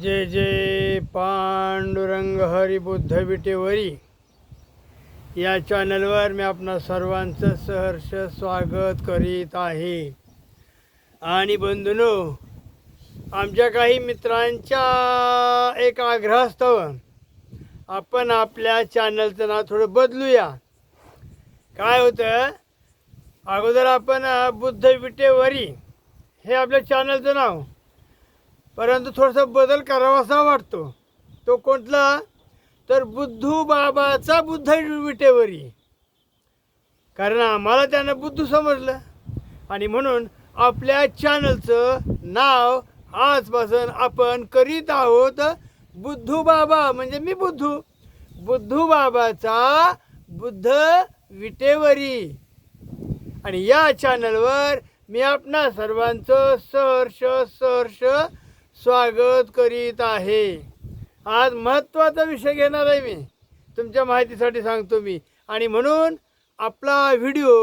जय जय पांडुरंग हरिबुद्ध विटेवरी. या चॅनलवर मी आपणा सर्वांचं सहर्ष स्वागत करीत आहे. आणि बंधूनो आमच्या काही मित्रांच्या एक आग्रहास्तव आपण आपल्या चॅनलचं नाव थोडं बदलूया. काय होतं? अगोदर आपण बुद्ध विटेवरी हे आपल्या चॅनलचं नाव परंतु थोडासा बदल करावासा वाटतो. तो कोणता तर बुद्धू बाबाचा बुद्ध विटेवरी. कारण आम्हाला त्यानं बुद्धू समजलं. आणि म्हणून आपल्या चॅनलचं नाव आजपासून आपण करीत आहोत बुद्धू बाबा. म्हणजे मी बुद्धू. बुद्धू बाबाचा बुद्ध विटेवरी. आणि या चॅनलवर मी आपणा सर्वांचं सहर्ष सहर्ष स्वागत करीत आहे. आज महत्त्वाचा विषय घेणार आहे मी. तुमच्या माहितीसाठी सांगतो मी. आणि म्हणून आपला व्हिडिओ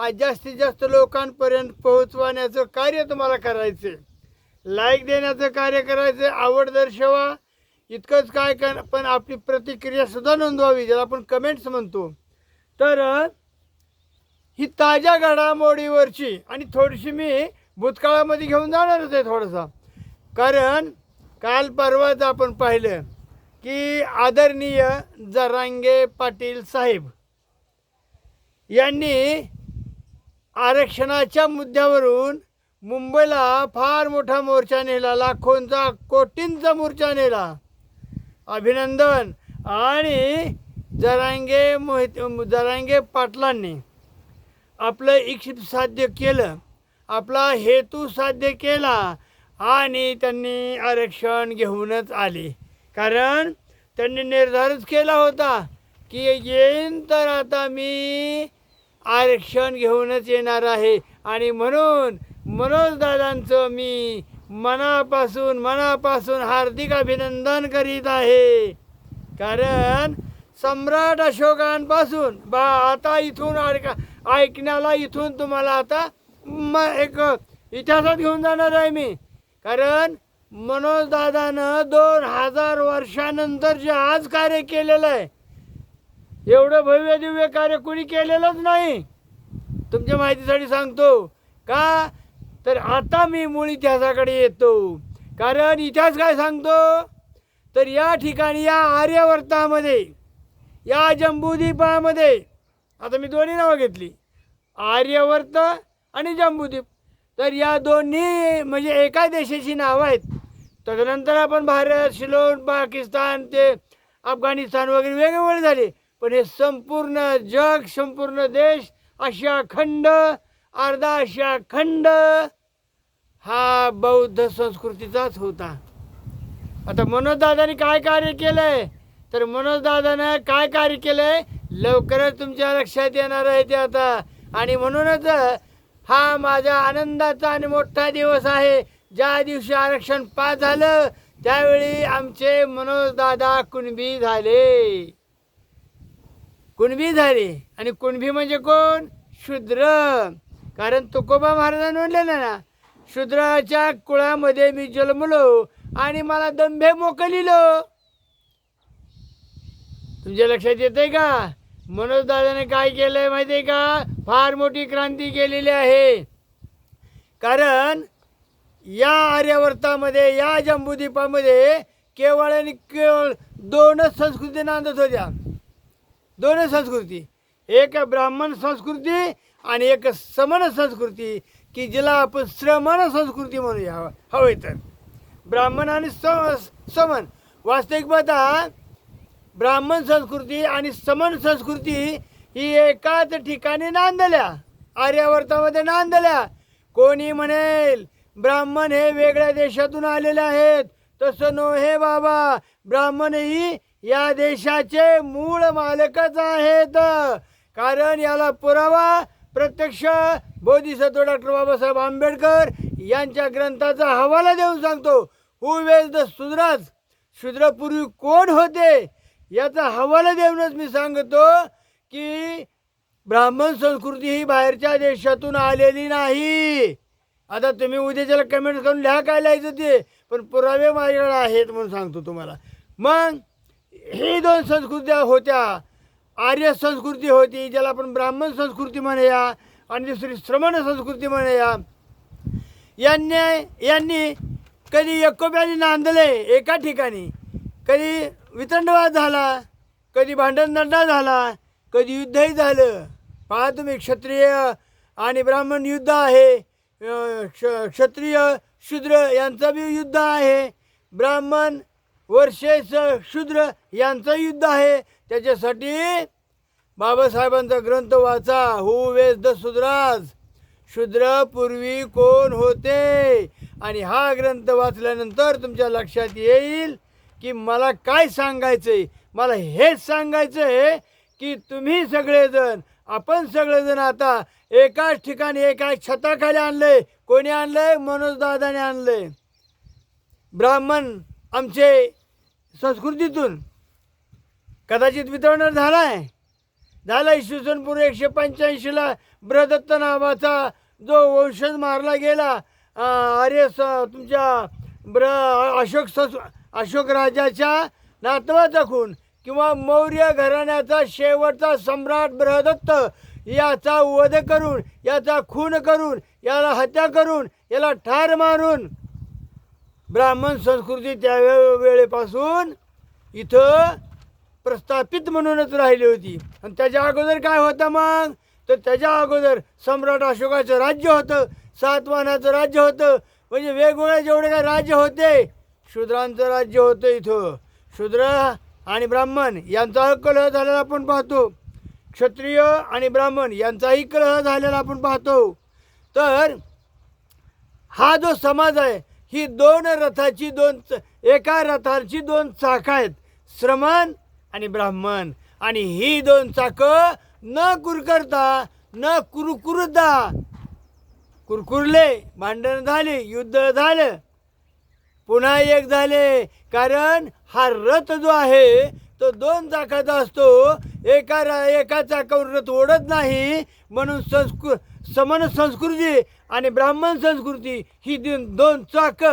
हा जास्तीत जास्त लोकांपर्यंत पोहोचवण्याचं कार्य तुम्हाला करायचं लाईक देण्याचं कार्य करायचं आवड दर्शवा. इतकंच काय कर पण आपली प्रतिक्रियासुद्धा नोंदवावी ज्याला आपण कमेंट्स म्हणतो. तर ही ताज्या घडामोडीवरची आणि थोडीशी मी भूतकाळामध्ये घेऊन जाणारच आहे थोडासा. कारण काल परवाच आपण पाहिलं की आदरणीय जरांगे पाटील साहेब यांनी आरक्षणाच्या मुद्द्यावरून मुंबईला फार मोठा मोर्चा नेला लाखोंचा कोटींचा मोर्चा नेला. अभिनंदन. आणि जरांगे मोहित जरांगे पाटलांनी आपलं इच्छित साध्य केलं आपला हेतू साध्य केला आणि त्यांनी आरक्षण घेऊनच आले. कारण त्यांनी निर्धारच केला होता की येईन तर आता मी आरक्षण घेऊनच येणार आहे. आणि म्हणून मनोजदादांचं मी मनापासून मनापासून हार्दिक अभिनंदन करीत आहे. कारण सम्राट अशोकांपासून बा आता इथून ऐका ऐकण्याला इथून तुम्हाला आता म एक इतिहासात घेऊन जाणार आहे मी. कारण मनोज दादानं दोन हजार वर्षानंतर जे आज कार्य केलेलं आहे एवढं भव्य दिव्य कार्य कोणी केलेलंच नाही. तुमच्या माहितीसाठी सांगतो का? तर आता मी मूळ इतिहासाकडे येतो. कारण इतिहास काय सांगतो? तर या ठिकाणी या आर्यवर्तामध्ये या जंबूद्वीपामध्ये आता मी दोन्ही नावं घेतली. आर्यवर्त आणि जंबूद्वीप तर या दोन्ही म्हणजे एका देशाची नावं आहेत. तदनंतर आपण भारत शिलोन पाकिस्तान ते अफगाणिस्तान वगैरे वेगवेगळे झाले. पण हे संपूर्ण जग संपूर्ण देश आशिया खंड अर्धा आशिया खंड हा बौद्ध संस्कृतीचाच होता. आता मनोजदादाने काय कार्य केलंय? तर मनोजदादानं काय कार्य केलंय? लवकरच तुमच्या लक्षात येणार आहे ते आता. आणि म्हणूनच हा माझा आनंदाचा आणि मोठा दिवस आहे. ज्या दिवशी आरक्षण पास झालं त्यावेळी आमचे मनोजदादा कुणबी झाले. कुणबी झाले. आणि कुणबी म्हणजे कोण? शूद्र. कारण तुकोबा महाराजांनी म्हणलेलं ना शूद्राच्या कुळामध्ये मी जन्मलो आणि मला दंभे मोकलिलो तुमच्या लक्षात येतंय का? मनोज दादाने काय केलंय माहिती आहे का? फार मोठी क्रांती केलेली आहे. कारण या आर्यावर्तामध्ये या जंबूद्वीपामध्ये केवळ आणि केवळ दोनच संस्कृती नांदत होत्या. दोनच संस्कृती. एक ब्राह्मण संस्कृती आणि एक समन संस्कृती की जिला आपण श्रमण संस्कृती म्हणूया. हवं तर. ब्राह्मण आणि स समन. वास्तविक पाहता ब्राह्मण संस्कृती आणि समन संस्कृती ही एकाच ठिकाणी नांदल्या. आर्यावर्तामध्ये नांदल्या. कोणी म्हणेल ब्राह्मण हे वेगळ्या देशातून आलेले आहेत. तसं नो हे बाबा ब्राह्मणही या देशाचे मूळ मालकच आहेत. कारण याला पुरावा प्रत्यक्ष बोधिसत्व डॉक्टर बाबासाहेब आंबेडकर यांच्या ग्रंथाचा हवाला देऊन सांगतो. हु वेज द शूद्राज शूद्रपूर्वी कोण होते? याचा हवाला देऊनच मी सांगतो की ब्राह्मण संस्कृती ही बाहेरच्या देशातून आलेली नाही. आता तुम्ही उद्याच्याला कमेंट करून लिहा काय लिहायचं ते पण पुरावे माझ्याकडे आहेत म्हणून सांगतो तुम्हाला. मग हे दोन संस्कृत्या होत्या. आर्य संस्कृती होती ज्याला आपण ब्राह्मण संस्कृती म्हणूया आणि दुसरी श्रमण संस्कृती म्हणूया. यांनी यांनी कधी एकोप्याने नांदले एका ठिकाणी कधी वितंडवाद झाला. कधी भांडणदंडा झाला कधी युद्धही झालं. पहा तुम्ही क्षत्रिय आणि ब्राह्मण युद्ध आहे. क्ष- क्षत्रिय शूद्र यांचं बी युद्ध आहे. ब्राह्मण वर्षेस शूद्र यांचं युद्ध आहे. त्याच्यासाठी बाबासाहेबांचा ग्रंथ वाचा हु वेज द शूद्राज. शूद्र पूर्वी कोण होते? आणि हा ग्रंथ वाचल्यानंतर तुमच्या लक्षात येईल की मला काय सांगायचंय? मला हेच सांगायचं आहे की तुम्ही सगळेजण आपण सगळेजण आता एकाच ठिकाणी एकाच छताखाली आणलंय. कोणी आणलंय? मनोजदादाने आणलंय. ब्राह्मण आमचे संस्कृतीतून. कदाचित वितरण झाला आहे झाला इसवी सन एकशे पंच्याऐंशीला ब्रदत्त नावाचा जो वंशज मारला गेला अरे स तुमच्या ब्र अशोक सस अशोक राजाच्या नातवाचा खून किंवा मौर्य घराण्याचा शेवटचा सम्राट बृहदत्त याचा वध करून याचा खून करून याला हत्या करून याला ठार मारून. ब्राह्मण संस्कृती त्या वेळेपासून इथं प्रस्थापित म्हणूनच राहिली होती. आणि त्याच्या अगोदर काय होतं मग? तर त्याच्या अगोदर सम्राट अशोकाचं राज्य होतं सातवाहनाचं राज्य होतं. म्हणजे वेगवेगळे जेवढे काय राज्य होते शूद्रांचं राज्य होतं इथं. शूद्र आणि ब्राह्मण यांचा कलह झालेला आपण पाहतो. क्षत्रिय आणि ब्राह्मण यांचाही कलह झालेला आपण पाहतो. तर हा जो समाज आहे ही दोन रथाची दोन च- एका रथाची दोन चाकं आहेत. श्रमण आणि ब्राह्मण. आणि ही दोन चाकं न कुरकरता न कुरकुरता कुरकुरले भांडण झाले युद्ध झालं. पुन्हा एक झाले. कारण हा रथ जो आहे तो दोन चाकाचा असतो. एका एका चाकावर रथ ओढत नाही. म्हणून संस्कृ समन संस्कृती आणि ब्राह्मण संस्कृती ही दोन दोन चाक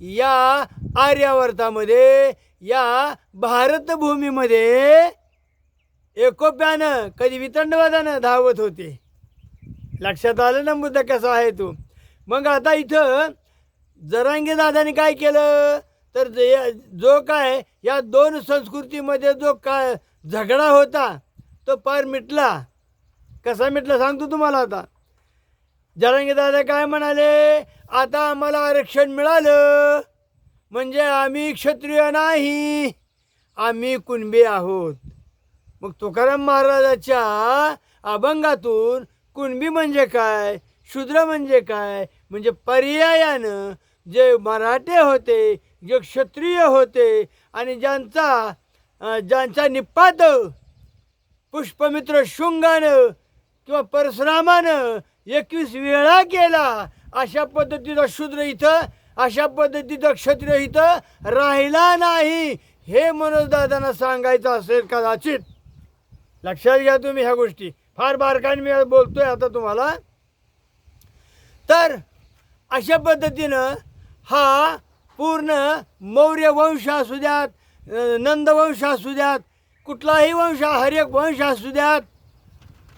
या आर्यावर्तामध्ये या भारतभूमीमध्ये एकोप्यानं कधी वितंडवादानं धावत होते. लक्षात आलं ना मुद्दा कसा आहे तो? मग आता इथं जरांगे दादाने काय केलं? तर जो काय या दोन संस्कृतीमध्ये जो काय झगडा होता तो पार मिटला. कसा मिटला सांगतो तुम्हाला आता. जरांगे दादा काय म्हणाले? आता आम्हाला आरक्षण मिळालं. म्हणजे आम्ही क्षत्रिय नाही. आम्ही कुणबी आहोत. मग तुकाराम महाराजाच्या अभंगातून कुणबी म्हणजे काय? शूद्र म्हणजे काय? म्हणजे पर्यायानं जे मराठे होते जे क्षत्रिय होते आणि ज्यांचा ज्यांचा निपात पुष्पमित्र शृंगानं किंवा परशुरामानं एकवीस वेळा केला अशा पद्धतीचा शूद्र इथं अशा पद्धतीचा क्षत्रिय इथं राहिला नाही. हे मनोजदादांना सांगायचं असेल कदाचित. लक्षात घ्या तुम्ही ह्या गोष्टी. फार बारकाने मी बोलतोय आता तुम्हाला. तर अशा पद्धतीनं हा पूर्ण मौर्य वंश असू द्यात नंदवंश असू द्यात कुठलाही वंश हर एक वंश असू द्यात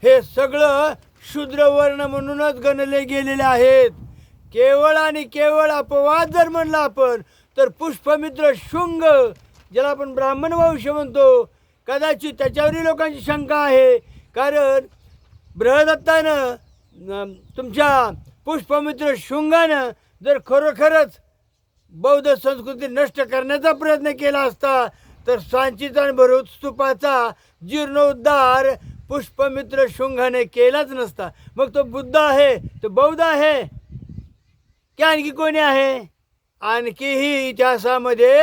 हे सगळं शूद्रवर्ण म्हणूनच गणले गेलेले आहेत. केवळ आणि केवळ अपवाद जर म्हणला आपण तर पुष्पमित्र शुंग ज्याला आपण ब्राह्मण वंश म्हणतो कदाचित त्याच्यावरही लोकांची शंका आहे. कारण बृहदत्तानं तुमच्या पुष्पमित्र शुंगानं जर खरोखरच बौद्ध संस्कृती नष्ट करण्याचा प्रयत्न केला असता तर सांचीचा आणि भरूच स्तूपाचा जीर्णोद्धार पुष्पमित्र शुंगाने केलाच नसता. मग तो बुद्ध आहे तो बौद्ध आहे. की आणखी कोणी आहे? आणखीही इतिहासामध्ये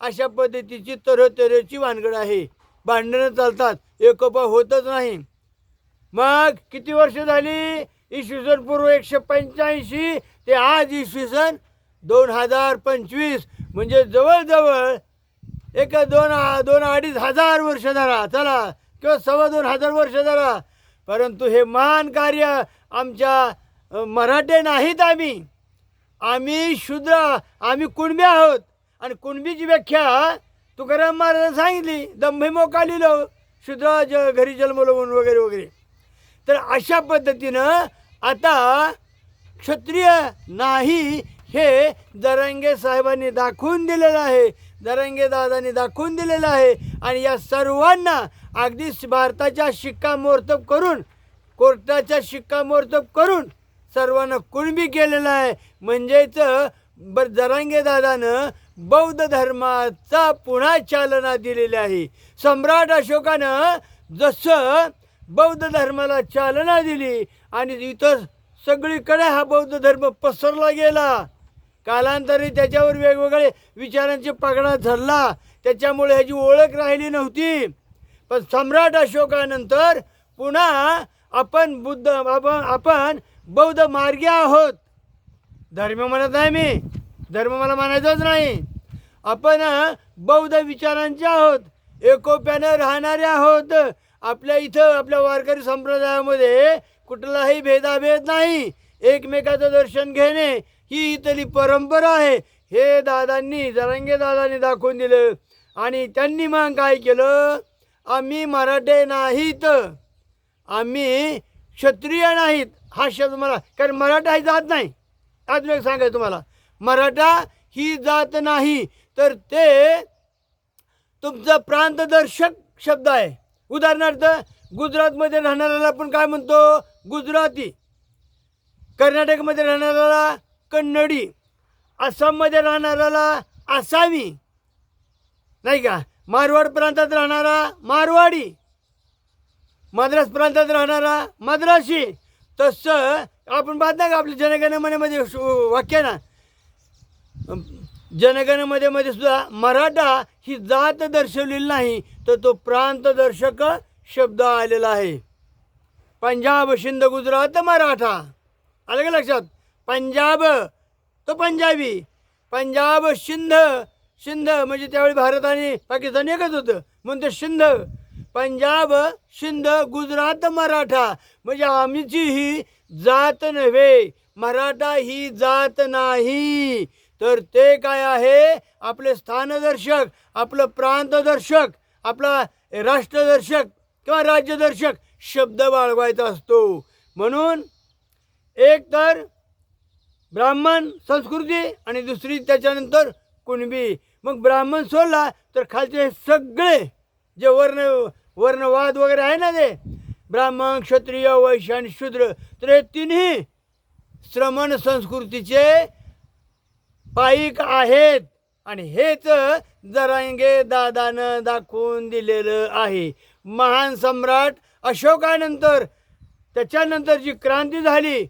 अशा पद्धतीची तऱ्हेतऱ्हेची भानगड आहे. भांडणं चालतात एकोपा होतच नाही. मग किती वर्ष झाली? इसवी सन पूर्व एकशे पंच्याऐंशी ते आज इसवी सन दोन हजार पंचवीस म्हणजे जवळजवळ एक दोन दोन अडीच हजार वर्ष धरा चला किंवा सव्वा दोन हजार वर्ष धरा परंतु हे महान कार्य आमच्या मराठे नाहीत आम्ही. आम्ही शूद्र आम्ही कुणबी आहोत. आणि कुणबीची व्याख्या तुकाराम महाराज सांगितली दंभे मोका लिहिलो शूद्र ज घरी जन्मलो म्हणून वगैरे वगैरे. तर अशा पद्धतीनं आता क्षत्रिय नाही हे दरंगे साहेबांनी दाखवून दिलेलं आहे. दरंगे दादांनी दाखवून दिलेलं आहे. आणि या सर्वांना अगदी भारताच्या शिक्कामोर्तब करून कोर्टाच्या शिक्कामोर्तब करून सर्वांना कुणबी केलेलं आहे. म्हणजेच ब दरंगे दादानं बौद्ध धर्माचा पुन्हा चालना दिलेली आहे. सम्राट अशोकानं जसं बौद्ध धर्माला चालना दिली आणि इथं सगळीकडे हा बौद्ध धर्म पसरला गेला. कालांतरी त्याच्यावर वेगवेगळे विचारांचे पगडा धरला. त्याच्यामुळे ह्याची ओळख राहिली नव्हती. पण सम्राट अशोकानंतर पुन्हा आपण बुद्ध आपण आपण बौद्ध मार्गी आहोत. धर्म म्हणत नाही मी. धर्म मला मानायचाच नाही. आपण बौद्ध विचारांचे आहोत. एकोप्यानं राहणारे आहोत. आपल्या इथं आपल्या वारकरी संप्रदायामध्ये कुठलाही भेदाभेद नाही. एकमेकाचं दर्शन घेणे ही इथली परंपरा आहे. हे दादांनी जरंगे दादांनी दाखवून दिलं. आणि त्यांनी मग काय केलं? आम्ही मराठे नाहीत. आम्ही क्षत्रिय नाहीत. हा शब्द मला कारण मराठा ही जात नाही. आज एक सांगायचं तुम्हाला. मराठा ही जात नाही. तर ते तुमचं प्रांतदर्शक शब्द आहे. उदाहरणार्थ गुजरातमध्ये राहणाऱ्याला आपण काय म्हणतो? गुजराती. कर्नाटकमध्ये राहणाऱ्याला कन्नडी. आसाममध्ये राहणाऱ्याला आसामी. नाही का? मारवाड प्रांतात राहणारा मारवाडी. मद्रास प्रांतात राहणारा मद्रासी. तसं आपण पाहत नाही का आपल्या जनगणमनेमध्ये वाक्य ना? जनगणमध्ये मध्ये सुद्धा मराठा ही जात दर्शवलेली नाही तर तो प्रांतदर्शक शब्द आलेला आहे. पंजाब सिंध गुजरात मराठा. आलं का लक्षात? पंजाब तो पंजाबी. पंजाब सिंध सिंध म्हणजे त्यावेळी भारत आणि पाकिस्तान एकच होतं. म्हणून ते सिंध पंजाब सिंध गुजरात मराठा. म्हणजे आमची ही जात नव्हे. मराठा ही जात नाही. तर ते काय आहे? आपले स्थानदर्शक आपलं प्रांतदर्शक आपला राष्ट्रदर्शक. किंवा राज्यदर्शक शब्द बाळगायचा असतो. म्हणून एक तर ब्राह्मण संस्कृती आणि दुसरी त्याच्यानंतर कुणबी. मग ब्राह्मण सोडला तर खालचे सगळे जे वर्ण वर्णवाद वगैरे आहे ना ते ब्राह्मण क्षत्रिय वैश्य आणि शूद्र तर हे तिन्ही श्रमण संस्कृतीचे पाईक आहेत. आणि हेच जरांगे दादानं दाखवून दिलेलं आहे. महान सम्राट अशोकानंतर त्याच्यानंतर जी क्रांती झाली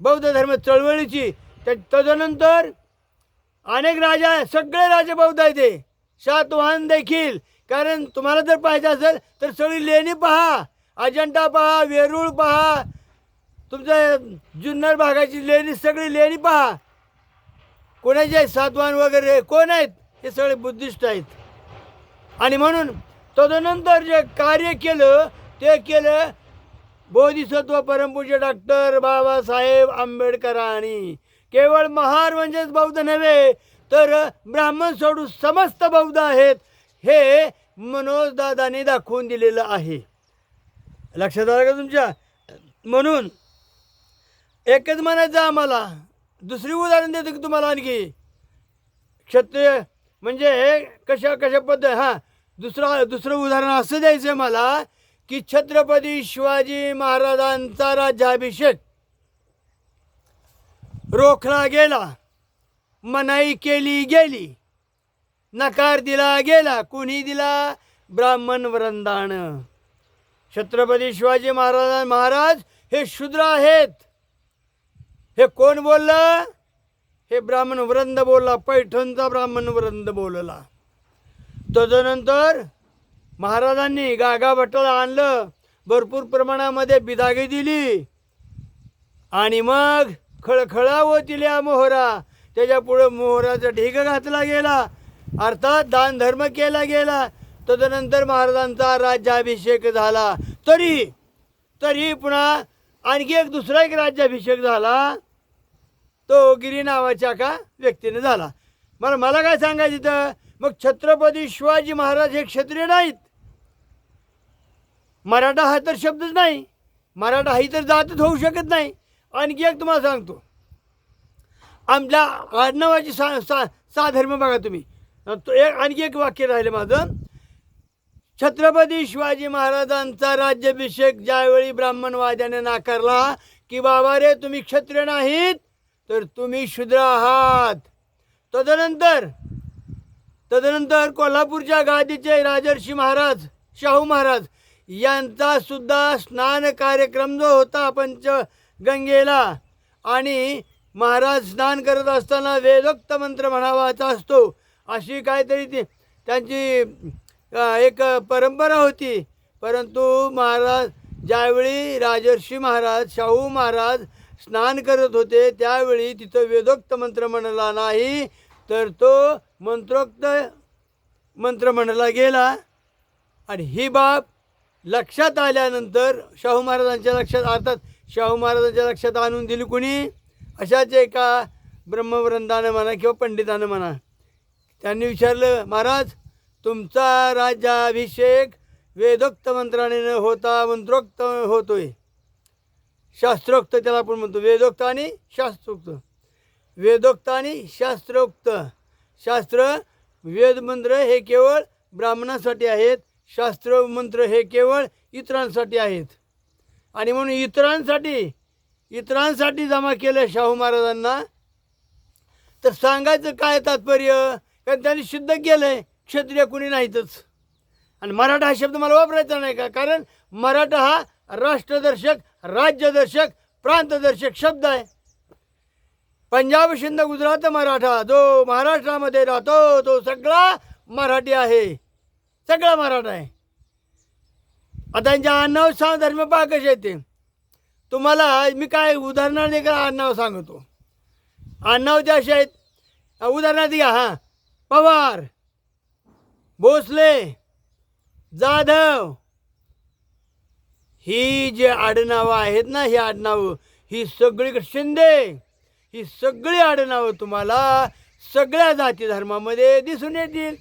बौद्ध धर्म चळवळीची त्या तदनंतर अनेक राजा सगळे राजे बौद्ध आहेत ते सातवाहन देखील. कारण तुम्हाला जर पाहायचं असेल तर सगळी लेणी पहा अजंठा पहा वेरूळ पहा तुमच्या जुन्नर भागाची लेणी सगळी लेणी पहा. कोणाचे आहेत सातवाहन वगैरे कोण आहेत? हे सगळे बुद्धिस्ट आहेत. आणि म्हणून तदनंतर जे कार्य केलं ते केलं बोधिसत्व परमपूज्य डॉक्टर बाबासाहेब आंबेडकरांनी. केवळ महार म्हणजेच बौद्ध नव्हे तर ब्राह्मण सोडून समस्त बौद्ध आहेत हे मनोजदादाने दाखवून दिलेलं आहे. लक्षात आलं का तुमच्या? म्हणून एकच म्हणायचं आम्हाला. दुसरी उदाहरण देतो की तुम्हाला आणखी? क्षत्रिय म्हणजे हे कशा कशा पद्धत हां दुसरा दुसरं उदाहरण असं द्यायचं आहे मला की छत्रपती शिवाजी महाराजांचा राज्याभिषेक. रोखला गेला मनाई केली गेली नकार दिला गेला कुणी दिला? ब्राह्मण वृंदान छत्रपती शिवाजी महाराज महाराज हे शूद्र आहेत. हे कोण बोललं? हे ब्राह्मण वृंद बोलला पैठणचा ब्राह्मण वृंद बोलला. तदनंतर महाराजांनी गागा भट्टाला आणलं भरपूर प्रमाणामध्ये बिदागी दिली. आणि मग खळखळा व तिल्या मोहरा त्याच्या पुढं मोहराचा ढीग घातला गेला. अर्थात दान धर्म केला गेला. तदनंतर महाराजांचा राज्याभिषेक झाला. तरी तरी पुन्हा आणखी एक दुसरा एक राज्याभिषेक झाला. तो गिरी नावाच्या का व्यक्तीने झाला. मला मला काय सांगायचं तर मग छत्रपती शिवाजी महाराज हे क्षत्रिय नाहीत. मराठा हा तर शब्दच नाही. मराठा ही तर जातच होऊ शकत नाही. आणखी एक तुम्हाला सांगतो. आमच्या आडनावाची सा सा सा धर्म बघा तुम्ही. तो एक आणखी एक वाक्य राहिलं माझं. छत्रपती शिवाजी महाराजांचा राज्याभिषेक ज्यावेळी ब्राह्मणवाद्याने नाकारला की बाबा रे तुम्ही क्षत्रिय नाहीत तर तुम्ही शूद्र आहात. तदनंतर तदनंतर कोल्हापूरच्या गादीचे राजर्षी महाराज शाहू महाराज यांचा सुद्धा स्नान कार्यक्रम जो होता पंच गंगेला आणि महाराज स्नान करत असताना वेदोक्त मंत्र म्हणावाचा असतो अशी काहीतरी ती त्यांची एक परंपरा होती. परंतु महाराज ज्यावेळी राजर्षी महाराज शाहू महाराज स्नान करत होते त्यावेळी तिथं वेदोक्त मंत्र म्हणला नाही. तर तो मंत्रोक्त मंत्र म्हणला गेला. आणि ही बाब लक्षात आल्यानंतर शाहू महाराजांच्या लक्षात अर्थात शाहू महाराजांच्या लक्षात आणून दिली कुणी? अशाच एका ब्रह्मवृंदानं म्हणा किंवा पंडितानं म्हणा. त्यांनी विचारलं महाराज तुमचा राज्याभिषेक वेदोक्त मंत्राने न होता मंत्रोक्त होतोय. शास्त्रोक्त त्याला आपण म्हणतो वेदोक्त आणि शास्त्रोक्त. वेदोक्त आणि शास्त्रोक्त. शास्त्र वेदमंत्र हे केवळ ब्राह्मणासाठी आहेत. शास्त्र मंत्र हे केवळ इतरांसाठी आहेत. आणि म्हणून इतरांसाठी इतरांसाठी जमा केलं शाहू महाराजांना. तर सांगायचं काय तात्पर्य? कारण त्यांनी सिद्ध केलंय. क्षत्रिय कुणी नाहीतच. आणि मराठा हा शब्द मला वापरायचा नाही का? कारण मराठा हा राष्ट्रदर्शक राज्यदर्शक प्रांतदर्शक शब्द आहे. पंजाब सिंध गुजरात मराठा जो महाराष्ट्रामध्ये राहतो तो सगळा मराठी आहे. सगळा मराठा आहे. आता त्यांच्या आडनाव सांग धर्म पहा कसे येते तुम्हाला मी काय उदाहरणार्थ का आडनाव सांगतो? आडनाव जे असे आहेत उदाहरणार्थ घ्या हां. पवार भोसले जाधव. ही जे आडनावं आहेत ना ही आडनावं ही सगळी शिंदे. ही सगळी आडनावं तुम्हाला सगळ्या जाती धर्मामध्ये दिसून येतील.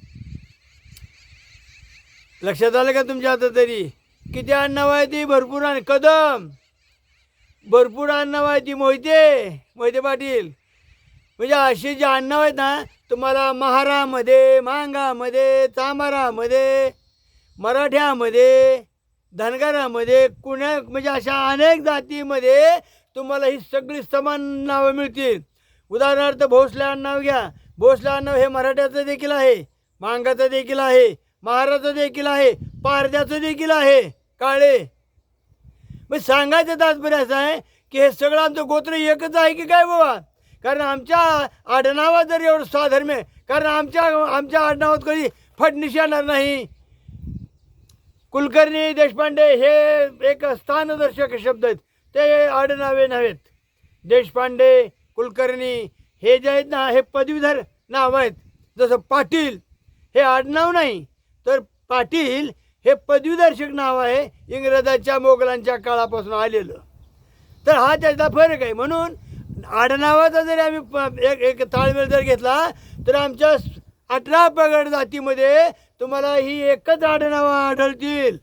लक्षात आलं का तुमच्या आता तरी? किती आडनावं आहे ती? भरपूर आणि कदम. भरपूर आडनावं आहे ती मोहिते. मोहिते पाटील. म्हणजे अशी जी आडनावं आहेत ना तुम्हाला महारामध्ये मांगामध्ये चांबारामध्ये मराठ्यामध्ये धनगरामध्ये कुण्या म्हणजे अशा अनेक जातीमध्ये तुम्हाला ही सगळी समान नावं मिळतील. उदाहरणार्थ भोसले नाव घ्या. भोसले नाव हे मराठ्याचं देखील आहे. मांगाचं देखील आहे. महाराचं देखील आहे. पारद्याचं देखील आहे. काळे. मग सांगायचं तात्पर्य असं आहे की हे सगळं आमचं गोत्र एकच आहे की काय बाबा कारण आमच्या आडनावात जर एवढं साधर्म्य आहे कारण आमच्या आमच्या आडनावात कधी फडणीस येणार नाही. कुलकर्णी देशपांडे हे एक स्थानदर्शक शब्द आहेत. ते आडनावे नव्हेत देशपांडे कुलकर्णी हे जे आहेत ना हे पदवीधर नाव आहेत. जसं पाटील हे आडनाव नाही तर पाटील हे पदवीदर्शक नाव आहे इंग्रजाच्या मोगलांच्या काळापासून आलेलं. तर हा त्याचा फरक आहे. म्हणून आडनावाचा जरी आम्ही प- एक एक ताळमेळ जर घेतला तर आमच्या अठरा पगड जातीमध्ये तुम्हाला ही एकच आडनावं आढळतील.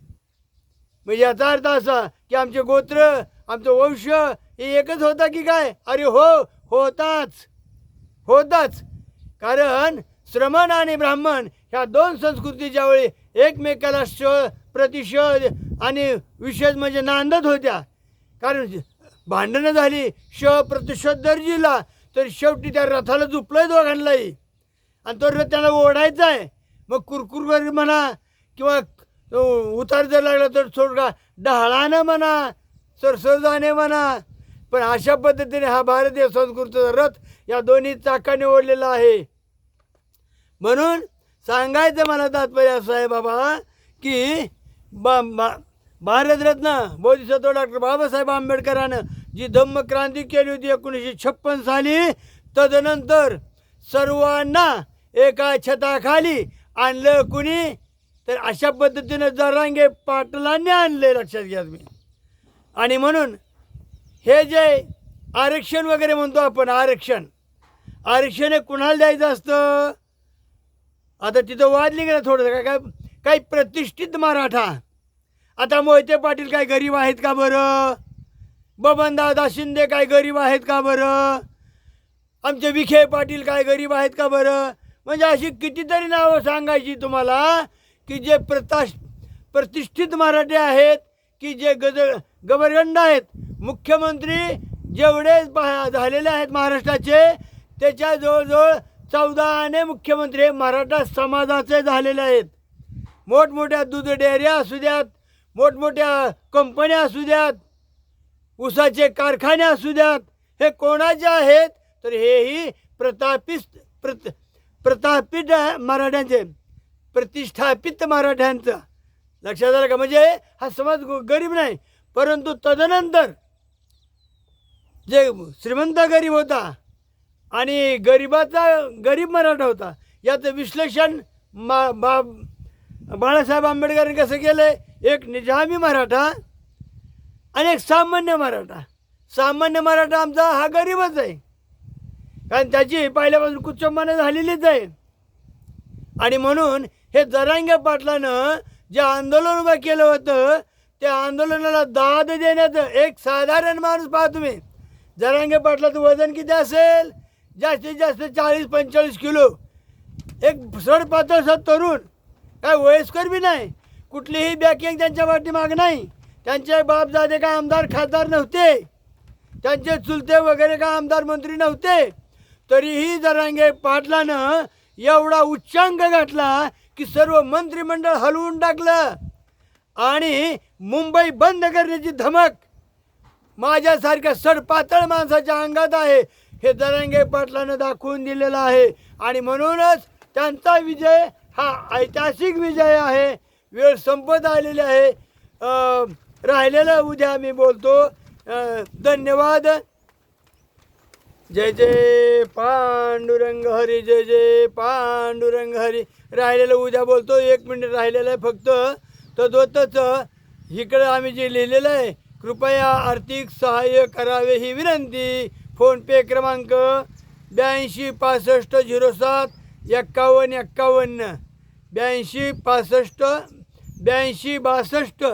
म्हणजे याचा अर्थ असा की आमचे गोत्र आमचं वंश हे एकच होता की काय? अरे हो होताच. होताच. कारण श्रमण आणि ब्राह्मण ह्या दोन संस्कृती ज्यावेळी एकमेकाला श प्रतिशोध आणि विशेष म्हणजे नांदत होत्या. कारण भांडणं झाली श प्रतिशोध जर जिला तर शेवटी त्या रथाला झुपलंय दोघांनाही. आणि तो रथ त्याला ओढायचा आहे. मग कुरकुर म्हणा किंवा उतार जर लागला तर थोडा डहाळानं म्हणा सरसरजाने म्हणा. पण अशा पद्धतीने हा भारतीय संस्कृतीचा रथ या दोन्ही चाकाने ओढलेला आहे. म्हणून सांगायचं मला तात्पर्य असं आहे बाबा की बा बा- भारतरत्न बोधिसत्व डॉक्टर बाबासाहेब आंबेडकरानं जी धम्म क्रांती केली होती एकोणीसशे छप्पन साली तदनंतर सर्वांना एका छताखाली आणलं कुणी? तर अशा पद्धतीनं जरांगे पाटलांनी आणले लक्षात घ्या तुम्ही. आणि म्हणून हे जे आरक्षण वगैरे म्हणतो आपण आरक्षण आरक्षण हे कुणाला द्यायचं असतं? आता तिथं वाजली गेलं थोडंसं काय काय काही प्रतिष्ठित मराठा. आता मोहिते पाटील काय गरीब आहेत का बरं? बबनदादा शिंदे काय गरीब आहेत का बरं? आमचे विखे पाटील काय गरीब आहेत का बरं? म्हणजे अशी कितीतरी नावं सांगायची तुम्हाला की जे प्रता प्रतिष्ठित मराठे आहेत की जे गज गबरगंड आहेत. मुख्यमंत्री जेवढे झालेले आहेत महाराष्ट्राचे त्याच्या जवळजवळ चौदाने मुख्यमंत्री हे मराठा समाजाचे झालेले आहेत. मोठमोठ्या दूध डेअऱ्या असू द्यात मोठमोठ्या कंपन्या असू द्यात ऊसाचे कारखाने असू द्यात हे कोणाचे आहेत? तर हेही प्रतापित प्रत प्रतापित मराठ्यांचे प्रतिष्ठापित मराठ्यांचं. लक्षात आलं का? म्हणजे हा समाज ग- गरीब नाही. परंतु तदनंतर जे श्रीमंत गरीब होता आणि गरिबाचा गरीब मराठा होता याचं विश्लेषण मा बा बाळासाहेब आंबेडकरांनी कसं केलं एक निजामी मराठा आणि एक सामान्य मराठा. सामान्य मराठा आमचा हा गरीबच आहे. कारण त्याची पहिल्यापासून कुचंबाने झालेलीच आहे. आणि म्हणून हे जरांगे पाटलानं जे आंदोलन उभं केलं होतं त्या आंदोलनाला दाद देण्याचं एक साधारण माणूस पहा तुम्ही. जरांगे पाटलाचं वजन किती असेल? जास्तीत जास्त चाळीस पंचेचाळीस किलो. एक सडपातळ तरुण. काय वयस्कर बी नाही. कुठलीही बॅकिंग त्यांच्या पाठीमाग नाही. त्यांचे बापदादे काय आमदार खासदार नव्हते. त्यांचे चुलते वगैरे काय आमदार मंत्री नव्हते. तरीही जरांगे पाटलानं एवढा उच्चांक गाठला की सर्व मंत्रिमंडळ हलवून टाकलं. आणि मुंबई बंद करण्याची धमक. माझ्यासारख्या सडपातळ माणसाच्या अंगात आहे. हे दरंगे पाटलानं दाखवून दिलेलं आहे. आणि म्हणूनच त्यांचा विजय हा ऐतिहासिक विजय आहे. वेळ संपत आलेली आहे. अं, राहिलेलं उद्या मी बोलतो. धन्यवाद. जय जय पांडुरंग हरी जय जय पांडुरंग हरी. राहिलेलं उद्या बोलतो. एक मिनिट राहिलेलं आहे फक्त. तद्वतच इकडं आम्ही जे लिहिलेलं आहे कृपया आर्थिक सहाय्य करावे ही विनंती. फोनपे क्रमांक ब्याऐंशी पासष्ट झिरो सात एक्कावन्न एक्कावन्न. ब्याऐंशी पासष्ट ब्याऐंशी बासष्ट.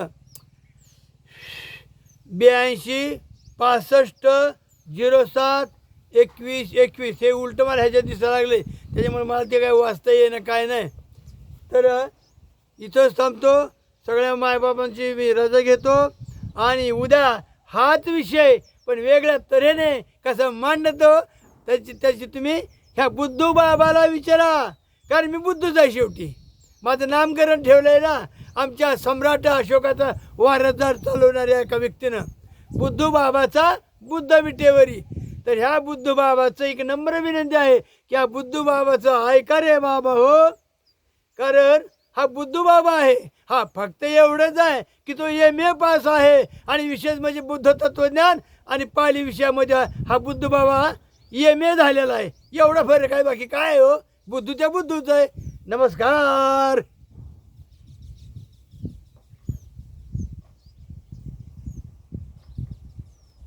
ब्याऐंशी पासष्ट झिरो सात एकवीस एकवीस. हे उलटं मला ह्याच्यात दिसायला लागले. त्याच्यामुळे मला ते काय वाचता येणं काय नाही. तर इथंच थांबतो. सगळ्या मायबापांची मी रजा घेतो. आणि उद्या हाच विषय पण वेगळ्या तऱ्हेने कसं मांडतो त्याची त्याची तुम्ही ह्या बुद्धू बाबाला विचारा. कारण मी बुद्धूच आहे शेवटी. माझं नामकरण ठेवलं आहे ना आमच्या सम्राट अशोकाचा वारसदार चालवणाऱ्या एका व्यक्तीनं. बुद्धू बाबाचा बुद्ध विटेवरी तर ह्या बुद्धू बाबाचं एक नम्र विनंती आहे की ह्या बुद्धू बाबाचं ऐका रे बाबा हो. कारण हा बुद्धू बाबा आहे. हा फक्त एवढंच आहे की तो एम ए पास आहे. आणि विशेष म्हणजे बुद्ध तत्वज्ञान आणि पाली विषयामध्ये हा बुद्ध बाबा एम ए झालेला आहे. एवढा फरक आहे बाकी काय हो? बुद्धूच्या बुद्धूच आहे. नमस्कार.